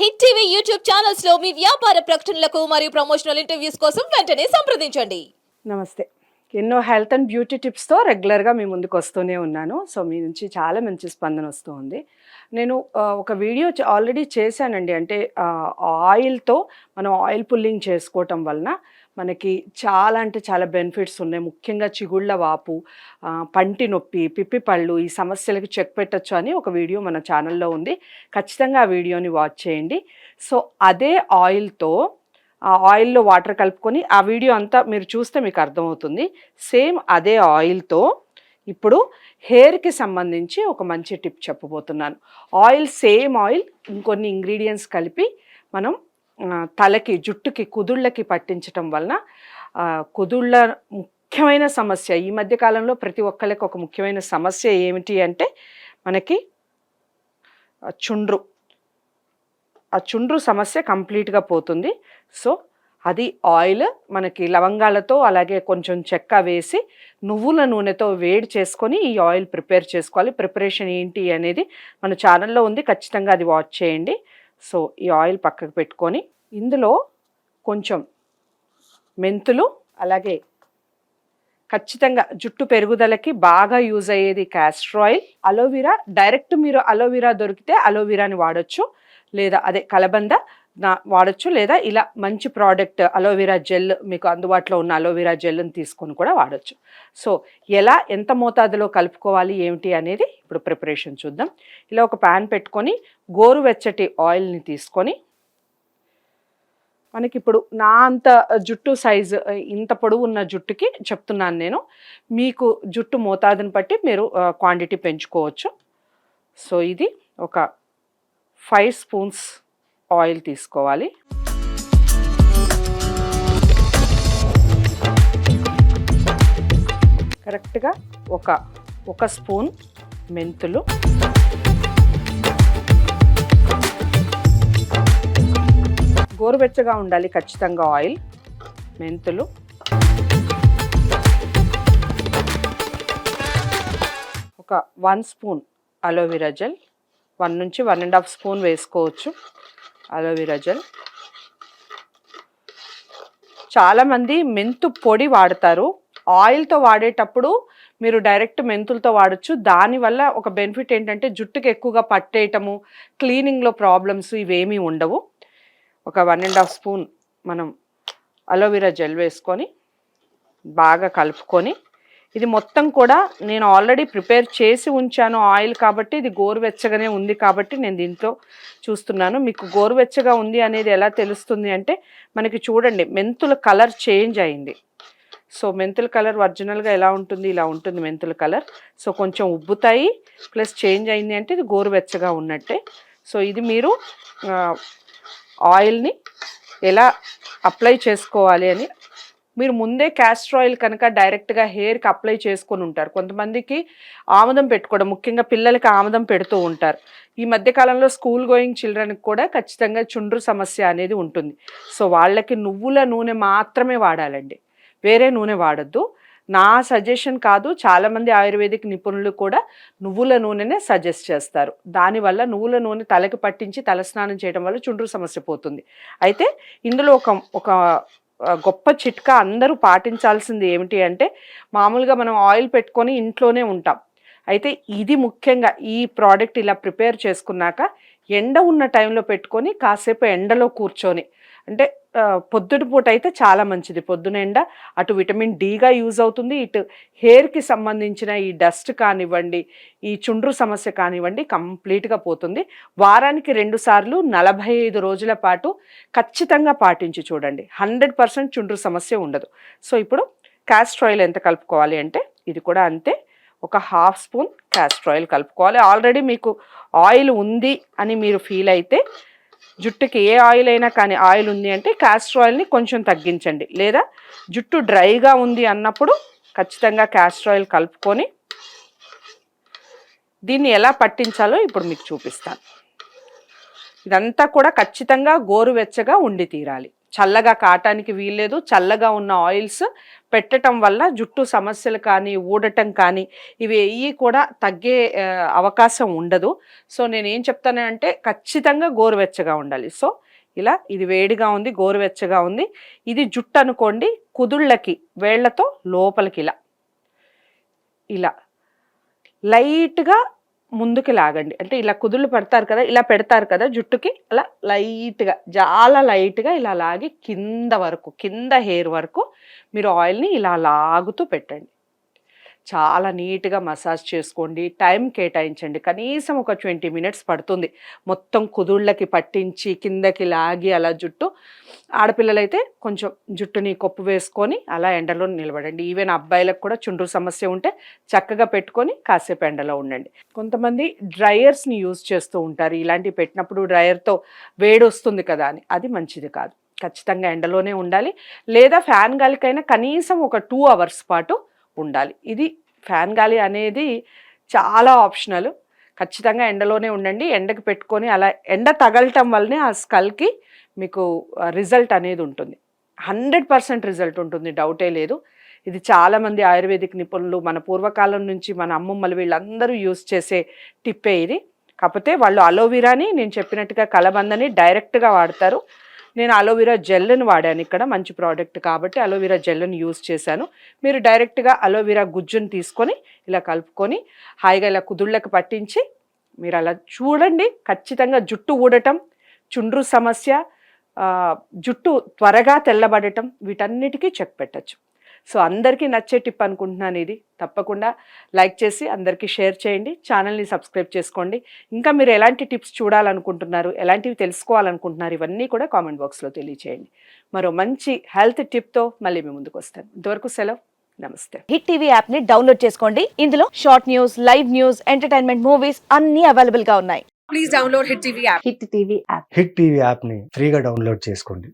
Hit TV YouTube ఛానల్స్లో మీ వ్యాపార ప్రకటనలకు మరియు ప్రమోషనల్ ఇంటర్వ్యూస్ కోసం వెంటనే సంప్రదించండి. నమస్తే. ఎన్నో హెల్త్ అండ్ బ్యూటీ టిప్స్తో రెగ్యులర్గా మీ ముందుకు వస్తూనే ఉన్నాను. సో మీ నుంచి చాలా మంచి స్పందన వస్తుంది. నేను ఒక వీడియో ఆల్రెడీ చేశానండి. అంటే ఆయిల్తో మనం ఆయిల్ పుల్లింగ్ చేసుకోవటం వలన మనకి చాలా అంటే చాలా బెనిఫిట్స్ ఉన్నాయి. ముఖ్యంగా చిగుళ్ళ వాపు పంటి నొప్పి పిప్పి పళ్ళు ఈ సమస్యలకు చెక్ పెట్టచ్చు అని ఒక వీడియో మన ఛానల్లో ఉంది. ఖచ్చితంగా ఆ వీడియోని వాచ్ చేయండి. సో అదే ఆయిల్తో ఆ ఆయిల్లో వాటర్ కలుపుకొని ఆ వీడియో అంతా మీరు చూస్తే మీకు అర్థమవుతుంది. సేమ్ అదే ఆయిల్తో ఇప్పుడు హెయిర్కి సంబంధించి ఒక మంచి టిప్ చెప్పబోతున్నాను. ఆయిల్ సేమ్ ఆయిల్ ఇంకొన్ని ఇంగ్రీడియంట్స్ కలిపి మనం తలకి జుట్టుకి కుదుళ్ళకి పట్టించటం వలన కుదుళ్ళ ముఖ్యమైన సమస్య ఈ మధ్య కాలంలో ప్రతి ఒక్కళ్ళకి ఒక ముఖ్యమైన సమస్య ఏమిటి అంటే మనకి చుండ్రు. ఆ చుండ్రు సమస్య కంప్లీట్గా పోతుంది. సో అది ఆయిల్ మనకి లవంగాలతో అలాగే కొంచెం చెక్క వేసి నువ్వుల నూనెతో వేడి చేసుకొని ఈ ఆయిల్ ప్రిపేర్ చేసుకోవాలి. ప్రిపరేషన్ ఏంటి అనేది మన ఛానల్లో ఉంది. ఖచ్చితంగా అది వాచ్ చేయండి. సో ఈ ఆయిల్ పక్కకు పెట్టుకొని ఇందులో కొంచెం మెంతులు అలాగే ఖచ్చితంగా జుట్టు పెరుగుదలకి బాగా యూజ్ అయ్యేది castor oil aloe vera direct మీరు అలోవీరా దొరికితే అలోవీరాని వాడచ్చు. లేదా అదే కలబంద నా వాడొచ్చు లేదా ఇలా మంచి ప్రోడక్ట్ అలోవెరా జెల్ మీకు అందుబాటులో ఉన్న అలోవెరా జెల్ని తీసుకొని కూడా వాడచ్చు. సో ఎలా ఎంత మోతాదులో కలుపుకోవాలి ఏమిటి అనేది ఇప్పుడు ప్రిపరేషన్ చూద్దాం. ఇలా ఒక ప్యాన్ పెట్టుకొని గోరువెచ్చటి ఆయిల్ని తీసుకొని మనకి ఇప్పుడు నా అంత జుట్టు సైజు ఇంత పొడవు ఉన్న జుట్టుకి చెప్తున్నాను నేను. మీకు జుట్టు మోతాదుని బట్టి మీరు క్వాంటిటీ పెంచుకోవచ్చు. సో ఇది ఒక ఫైవ్ స్పూన్స్ ఆయిల్ తీసుకోవాలి. కరెక్ట్గా ఒక ఒక స్పూన్ మెంతులు. గోరువెచ్చగా ఉండాలి ఖచ్చితంగా ఆయిల్. మెంతులు. ఒక one spoon aloe vera gel. One నుంచి వన్ అండ్ హాఫ్ స్పూన్ వేసుకోవచ్చు. Aloe vera gel. చాలామంది మెంతు పొడి వాడతారు. ఆయిల్తో వాడేటప్పుడు మీరు డైరెక్ట్ మెంతులతో వాడచ్చు. దానివల్ల ఒక బెనిఫిట్ ఏంటంటే జుట్టుకి ఎక్కువగా పట్టేయటము క్లీనింగ్లో ప్రాబ్లమ్స్ ఇవేమీ ఉండవు. ఒక వన్ అండ్ హాఫ్ స్పూన్ మనం అలోవెరా జెల్ వేసుకొని బాగా కలుపుకొని ఇది మొత్తం కూడా నేను ఆల్రెడీ ప్రిపేర్ చేసి ఉంచాను ఆయిల్ కాబట్టి ఇది గోరువెచ్చగానే ఉంది కాబట్టి నేను దీంట్లో చూస్తున్నాను. మీకు గోరువెచ్చగా ఉంది అనేది ఎలా తెలుస్తుంది అంటే మనకి చూడండి మెంతుల కలర్ చేంజ్ అయింది. సో మెంతుల కలర్ ఒరిజినల్గా ఎలా ఉంటుంది ఇలా ఉంటుంది మెంతుల కలర్. సో కొంచెం ఉబ్బుతాయి ప్లస్ చేంజ్ అయింది అంటే ఇది గోరువెచ్చగా ఉన్నట్టే. సో ఇది మీరు ఆయిల్ని ఎలా అప్లై చేసుకోవాలి అని మీరు ముందే క్యాస్టర్ ఆయిల్ కనుక డైరెక్ట్గా హెయిర్కి అప్లై చేసుకొని ఉంటారు. కొంతమందికి ఆముదం పెట్టుకోవడం ముఖ్యంగా పిల్లలకి ఆముదం పెడుతూ ఉంటారు. ఈ మధ్యకాలంలో స్కూల్ గోయింగ్ చిల్డ్రన్కి కూడా ఖచ్చితంగా చుండ్రు సమస్య అనేది ఉంటుంది. సో వాళ్ళకి నువ్వుల నూనె మాత్రమే వాడాలండి. వేరే నూనె వాడద్దు. నా సజెషన్ కాదు చాలామంది ఆయుర్వేదిక్ నిపుణులు కూడా నువ్వుల నూనెనే సజెస్ట్ చేస్తారు. దానివల్ల నువ్వుల నూనె తలకి పట్టించి తలస్నానం చేయడం వల్ల చుండ్రు సమస్య పోతుంది. అయితే ఇందులో ఒక ఒక గొప్ప చిట్కా అందరూ పాటించాల్సింది ఏమిటి అంటే మామూలుగా మనం ఆయిల్ పెట్టుకొని ఇంట్లోనే ఉంటాం. అయితే ఇది ముఖ్యంగా ఈ ప్రోడక్ట్ ఇలా ప్రిపేర్ చేసుకున్నాక ఎండ ఉన్న టైంలో పెట్టుకొని కాసేపు ఎండలో కూర్చొని అంటే పొద్దుటి పూట అయితే చాలా మంచిది. పొద్దున ఎండ అటు విటమిన్ డిగా యూజ్ అవుతుంది. ఇటు హెయిర్కి సంబంధించిన ఈ డస్ట్ కానివ్వండి ఈ చుండ్రు సమస్య కానివ్వండి కంప్లీట్గా పోతుంది. వారానికి రెండు సార్లు నలభై ఐదు రోజుల పాటు ఖచ్చితంగా పాటించి చూడండి. హండ్రెడ్ పర్సెంట్ చుండ్రు సమస్య ఉండదు. సో ఇప్పుడు క్యాస్టర్ ఆయిల్ ఎంత కలుపుకోవాలి అంటే ఇది కూడా అంతే. ఒక హాఫ్ స్పూన్ క్యాస్టర్ ఆయిల్ కలుపుకోవాలి. ఆల్రెడీ మీకు ఆయిల్ ఉంది అని మీరు ఫీల్ అయితే జుట్టుకి ఏ ఆయిల్ అయినా కానీ ఆయిల్ ఉంది అంటే క్యాస్టర్ ఆయిల్ని కొంచెం తగ్గించండి. లేదా జుట్టు డ్రైగా ఉంది అన్నప్పుడు ఖచ్చితంగా క్యాస్టర్ ఆయిల్ కలుపుకొని దీన్ని ఎలా పట్టించాలో ఇప్పుడు మీకు చూపిస్తాను. ఇదంతా కూడా ఖచ్చితంగా గోరువెచ్చగా ఉండి తీరాలి. చల్లగా కాటానికి వీల్లేదు. చల్లగా ఉన్న ఆయిల్స్ పెట్టటం వల్ల జుట్టు సమస్యలు కానీ ఊడటం కానీ ఇవి ఏవి కూడా తగ్గే అవకాశం ఉండదు. సో నేను ఏం చెప్తానంటే ఖచ్చితంగా గోరువెచ్చగా ఉండాలి. సో ఇలా ఇది వేడిగా ఉంది గోరువెచ్చగా ఉంది. ఇది జుట్టు అనుకోండి కుదుళ్ళకి వేళ్ళతో లోపలికి ఇలా. ఇలా. లైట్గా ముందుకు లాగండి. అంటే ఇలా కుదులు పెడతారు కదా ఇలా పెడతారు కదా జుట్టుకి అలా లైట్గా చాలా లైట్గా ఇలా లాగి కింద వరకు కింద హెయిర్ వరకు మీరు ఆయిల్ని ఇలా లాగుతూ పెట్టండి. చాలా నీట్గా మసాజ్ చేసుకోండి టైం కేటాయించండి. కనీసం ఒక ట్వంటీ మినిట్స్ పడుతుంది. మొత్తం కుదుళ్ళకి పట్టించి కిందకి లాగి అలా జుట్టు. ఆడపిల్లలైతే కొంచెం జుట్టుని కొప్పు వేసుకొని అలా ఎండలో నిలబడండి. ఈవెన్ అబ్బాయిలకు కూడా చుండ్రు సమస్య ఉంటే చక్కగా పెట్టుకొని కాసేపు ఎండలో ఉండండి. కొంతమంది డ్రయర్స్ని యూజ్ చేస్తూ ఉంటారు. ఇలాంటివి పెట్టినప్పుడు డ్రయర్తో వేడి వస్తుంది కదా అని. అది మంచిది కాదు. ఖచ్చితంగా ఎండలోనే ఉండాలి. లేదా ఫ్యాన్ గాలికైనా కనీసం ఒక టూ అవర్స్ పాటు ఉండాలి. ఇది ఫ్యాన్ గాలి అనేది చాలా ఆప్షనల్. ఖచ్చితంగా ఎండలోనే ఉండండి. ఎండకు పెట్టుకొని అలా ఎండ తగలటం వల్లనే ఆ స్కల్కి మీకు రిజల్ట్ అనేది ఉంటుంది. హండ్రెడ్ పర్సెంట్ రిజల్ట్ ఉంటుంది. డౌటే లేదు. ఇది చాలామంది ఆయుర్వేదిక్ నిపుణులు మన పూర్వకాలం నుంచి మన అమ్మమ్మలు వీళ్ళందరూ యూజ్ చేసే టిప్పే ఇది. కాకపోతే వాళ్ళు అలోవీరాని నేను చెప్పినట్టుగా కలబందని డైరెక్ట్గా వాడతారు. నేను అలోవెరా జెల్ని వాడాను ఇక్కడ మంచి ప్రోడక్ట్ కాబట్టి అలోవెరా జెల్ని యూజ్ చేశాను. మీరు డైరెక్ట్గా అలోవెరా గుజ్జుని తీసుకొని ఇలా కలుపుకొని హాయిగా ఇలా కుదుళ్ళకి పట్టించి మీరు అలా చూడండి ఖచ్చితంగా జుట్టు ఊడటం చుండ్రు సమస్య జుట్టు త్వరగా తెల్లబడటం వీటన్నిటికీ చెక్ పెట్టచ్చు. సో అందరికీ నచ్చే టిప్ అనుకుంటున్నాను ఇది. తప్పకుండా లైక్ చేసి అందరికీ షేర్ చేయండి. ఛానల్ని సబ్స్క్రైబ్ చేసుకోండి. ఇంకా మీరు ఎలాంటి టిప్స్ చూడాలనుకుంటున్నారు ఎలాంటివి తెలుసుకోవాలనుకుంటున్నారు ఇవన్నీ కూడా కామెంట్ బాక్స్లో తెలియచేయండి. మరో మంచి హెల్త్ టిప్తో మళ్ళీ మీ ముందుకు వస్తాను. ఇంతవరకు సెలవు. నమస్తే. హిట్ టీవీ యాప్ని డౌన్లోడ్ చేసుకోండి. ఇందులో short news live news entertainment movies అన్ని అవైలబుల్గా ఉన్నాయి. please download Hit TV app. Hit TV app. Hit TV యాప్ని ఫ్రీగా డౌన్లోడ్ చేసుకోండి.